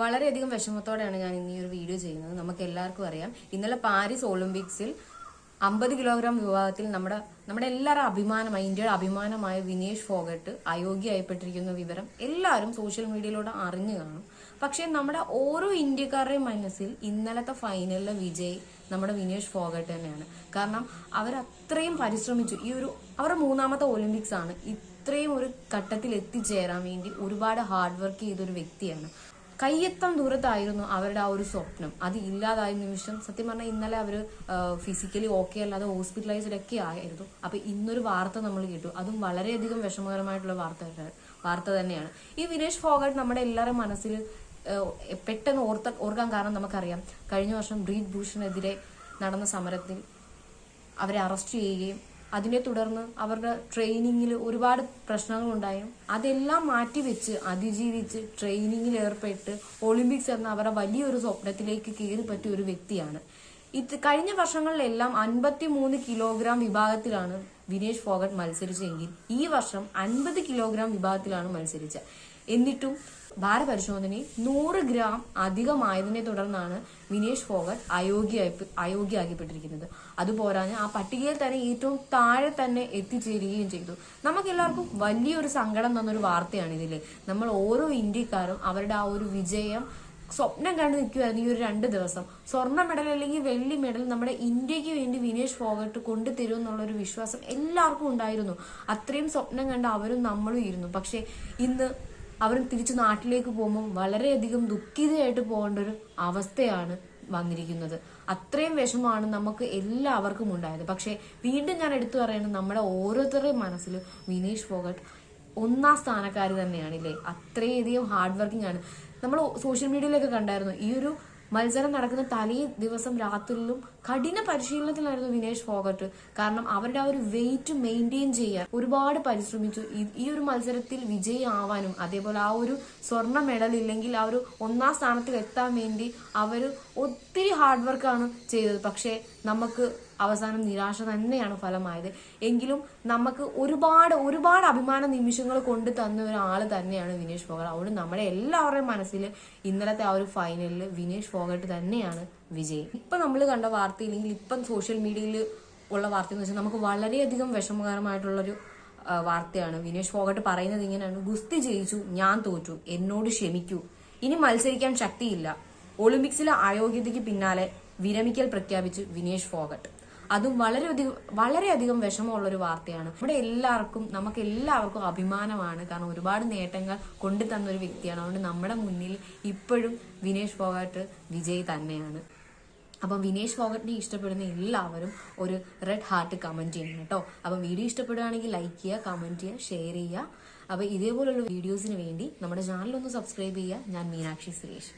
വളരെയധികം വിഷമത്തോടെയാണ് ഞാൻ ഇന്ന് ഈ ഒരു വീഡിയോ ചെയ്യുന്നത്. നമുക്ക് എല്ലാവർക്കും അറിയാം. ഇന്നലെ പാരീസ് ഒളിമ്പിക്സിൽ അമ്പത് കിലോഗ്രാം വിഭാഗത്തിൽ നമ്മുടെ നമ്മുടെ എല്ലാവരും അഭിമാനമായി ഇന്ത്യയുടെ അഭിമാനമായ വിനേഷ് ഫോഗട്ട് അയോഗ്യയായപ്പെട്ടിരിക്കുന്ന വിവരം എല്ലാവരും സോഷ്യൽ മീഡിയയിലൂടെ അറിഞ്ഞു കാണും. പക്ഷേ നമ്മുടെ ഓരോ ഇന്ത്യക്കാരുടെയും മനസ്സിൽ ഇന്നലത്തെ ഫൈനലിലെ വിജയ് നമ്മുടെ വിനേഷ് ഫോഗട്ട് തന്നെയാണ്. കാരണം അവരത്രയും പരിശ്രമിച്ചു. ഈ ഒരു അവരുടെ മൂന്നാമത്തെ ഒളിമ്പിക്സ് ആണ് ഇത്രയും ഒരു ഘട്ടത്തിൽ എത്തിച്ചേരാൻ വേണ്ടി ഒരുപാട് ഹാർഡ് വർക്ക് ചെയ്തൊരു വ്യക്തിയാണ്. കയ്യെത്താൻ ദൂരത്തായിരുന്നു അവരുടെ ആ ഒരു സ്വപ്നം. അത് ഇല്ലാതായ നിമിഷം സത്യം പറഞ്ഞാൽ ഇന്നലെ അവർ ഫിസിക്കലി ഓക്കെ അല്ലാതെ ഹോസ്പിറ്റലൈസ്ഡ് ഒക്കെ ആയിരുന്നു. അപ്പൊ ഇന്നൊരു വാർത്ത നമ്മൾ കേട്ടു. അതും വളരെയധികം വിഷമകരമായിട്ടുള്ള വാർത്ത വാർത്ത തന്നെയാണ്. ഈ വിനേഷ് ഫോഗട്ട് നമ്മുടെ എല്ലാവരും മനസ്സിൽ പെട്ടെന്ന് ഓർത്ത ഓർക്കാൻ കാരണം നമുക്കറിയാം. കഴിഞ്ഞ വർഷം ബ്രീത് ഭൂഷണെതിരെ നടന്ന സമരത്തിൽ അവരെ അറസ്റ്റ് ചെയ്യുകയും അതിനെ തുടർന്ന് അവരുടെ ട്രെയിനിങ്ങിൽ ഒരുപാട് പ്രശ്നങ്ങൾ ഉണ്ടായും അതെല്ലാം മാറ്റിവെച്ച് അതിജീവിച്ച് ട്രെയിനിങ്ങിൽ ഏർപ്പെട്ട് ഒളിമ്പിക്സ് എന്ന അവരുടെ വലിയൊരു സ്വപ്നത്തിലേക്ക് കയറി പറ്റിയ ഒരു വ്യക്തിയാണ്. ഇത് കഴിഞ്ഞ വർഷങ്ങളിലെല്ലാം അൻപത്തി മൂന്ന് കിലോഗ്രാം വിഭാഗത്തിലാണ് വിനേഷ് ഫോഗട്ട് മത്സരിച്ചെങ്കിൽ ഈ വർഷം അൻപത് കിലോഗ്രാം വിഭാഗത്തിലാണ് മത്സരിച്ചത്. എന്നിട്ടും ഭാരപരിശോധനയിൽ നൂറ് ഗ്രാം അധികമായതിനെ തുടർന്നാണ് വിനേഷ് ഫോഗട്ട് അയോഗ്യ അയോഗ്യയാക്കപ്പെട്ടിരിക്കുന്നത്. അതുപോരാഞ്ഞ് ആ പട്ടികയിൽ തന്നെ ഏറ്റവും താഴെ തന്നെ എത്തിച്ചേരുകയും ചെയ്തു. നമുക്ക് എല്ലാവർക്കും വലിയൊരു സങ്കടം തന്നൊരു വാർത്തയാണ് ഇതിൽ നമ്മൾ ഓരോ ഇന്ത്യക്കാരും അവരുടെ ആ ഒരു വിജയം സ്വപ്നം കണ്ടു നിൽക്കുമായിരുന്നു ഈ ഒരു രണ്ട് ദിവസം. സ്വർണ മെഡൽ അല്ലെങ്കിൽ വെള്ളി മെഡൽ നമ്മുടെ ഇന്ത്യയ്ക്ക് വേണ്ടി വിനേഷ് ഫോഗട്ട് കൊണ്ടുതരും എന്നുള്ള ഒരു വിശ്വാസം എല്ലാവർക്കും ഉണ്ടായിരുന്നു. അത്രയും സ്വപ്നം കണ്ട അവരും നമ്മളും ഇരുന്നു. പക്ഷെ ഇന്ന് അവരും തിരിച്ചു നാട്ടിലേക്ക് പോകുമ്പോൾ വളരെയധികം ദുഃഖിതയായിട്ട് പോകേണ്ട ഒരു അവസ്ഥയാണ് വന്നിരിക്കുന്നത്. അത്രയും വിഷമമാണ് നമുക്ക് എല്ലാവർക്കും ഉണ്ടായത്. പക്ഷേ വീണ്ടും ഞാൻ എടുത്തു പറയുന്നത് നമ്മുടെ ഓരോരുത്തരുടെയും മനസ്സിൽ വിനേഷ് ഫോഗട്ട് ഒന്നാം സ്ഥാനക്കാർ തന്നെയാണ് ഇല്ലേ അത്രയധികം ഹാർഡ് വർക്കിംഗ് ആണ്. നമ്മൾ സോഷ്യൽ മീഡിയയിലൊക്കെ കണ്ടായിരുന്നു ഈ ഒരു മത്സരം നടക്കുന്ന തലേ ദിവസം രാത്രിയിലും കഠിന പരിശീലനത്തിലായിരുന്നു വിനേഷ് ഫോഗട്ട്. കാരണം അവരുടെ ആ ഒരു വെയിറ്റ് മെയിന്റെയിൻ ചെയ്യാൻ ഒരുപാട് പരിശ്രമിച്ചു. ഈ- ഒരു മത്സരത്തിൽ വിജയി ആവാനും അതേപോലെ ആ ഒരു സ്വർണ മെഡൽ ഇല്ലെങ്കിൽ ആ ഒരു ഒന്നാം സ്ഥാനത്തിൽ എത്താൻ വേണ്ടി അവർ ഒത്തിരി ഹാർഡ് വർക്കാണ് ചെയ്തത്. പക്ഷേ നമുക്ക് അവസാനം നിരാശ തന്നെയാണ് ഫലമായത്. എങ്കിലും നമുക്ക് ഒരുപാട് ഒരുപാട് അഭിമാന നിമിഷങ്ങൾ കൊണ്ട് തന്ന ഒരാൾ തന്നെയാണ് വിനേഷ് ഫോഗട്ട്. അതുകൊണ്ട് നമ്മുടെ എല്ലാവരുടെയും മനസ്സിൽ ഇന്നലത്തെ ആ ഒരു ഫൈനലിൽ വിനേഷ് ഫോഗട്ട് തന്നെയാണ് വിജയ്. ഇപ്പൊ നമ്മൾ കണ്ട വാർത്ത ഇല്ലെങ്കിൽ ഇപ്പം സോഷ്യൽ മീഡിയയിൽ ഉള്ള വാർത്ത എന്ന് വെച്ചാൽ നമുക്ക് വളരെയധികം വിഷമകരമായിട്ടുള്ളൊരു വാർത്തയാണ്. വിനേഷ് ഫോഗട്ട് പറയുന്നത് ഇങ്ങനെയാണ്. ഗുസ്തി ജയിച്ചു ഞാൻ തോറ്റു എന്നോട് ക്ഷമിക്കൂ. ഇനി മത്സരിക്കാൻ ശക്തിയില്ല. ഒളിമ്പിക്സിലെ അയോഗ്യതയ്ക്ക് പിന്നാലെ വിരമിക്കൽ പ്രഖ്യാപിച്ചു വിനേഷ് ഫോഗട്ട്. അതും വളരെയധികം വളരെയധികം വിഷമമുള്ള ഒരു വാർത്തയാണ്. ഇവിടെ എല്ലാവർക്കും നമുക്ക് എല്ലാവർക്കും അഭിമാനമാണ്. കാരണം ഒരുപാട് നേട്ടങ്ങൾ കൊണ്ടു ഒരു വ്യക്തിയാണ്. അതുകൊണ്ട് നമ്മുടെ മുന്നിൽ ഇപ്പോഴും വിനേഷ് ഫോഗട്ട് വിജയ് തന്നെയാണ്. അപ്പം വിനേഷ് ഫോഗട്ടിനെ ഇഷ്ടപ്പെടുന്ന എല്ലാവരും ഒരു റെഡ് ഹാർട്ട് കമന്റ് ചെയ്യണം കേട്ടോ. അപ്പം വീഡിയോ ഇഷ്ടപ്പെടുകയാണെങ്കിൽ ലൈക്ക് ചെയ്യുക കമന്റ് ചെയ്യുക ഷെയർ ചെയ്യുക. അപ്പം ഇതേപോലുള്ള വീഡിയോസിന് വേണ്ടി നമ്മുടെ ചാനൽ ഒന്ന് സബ്സ്ക്രൈബ് ചെയ്യുക. ഞാൻ മീനാക്ഷി സുരേഷ്.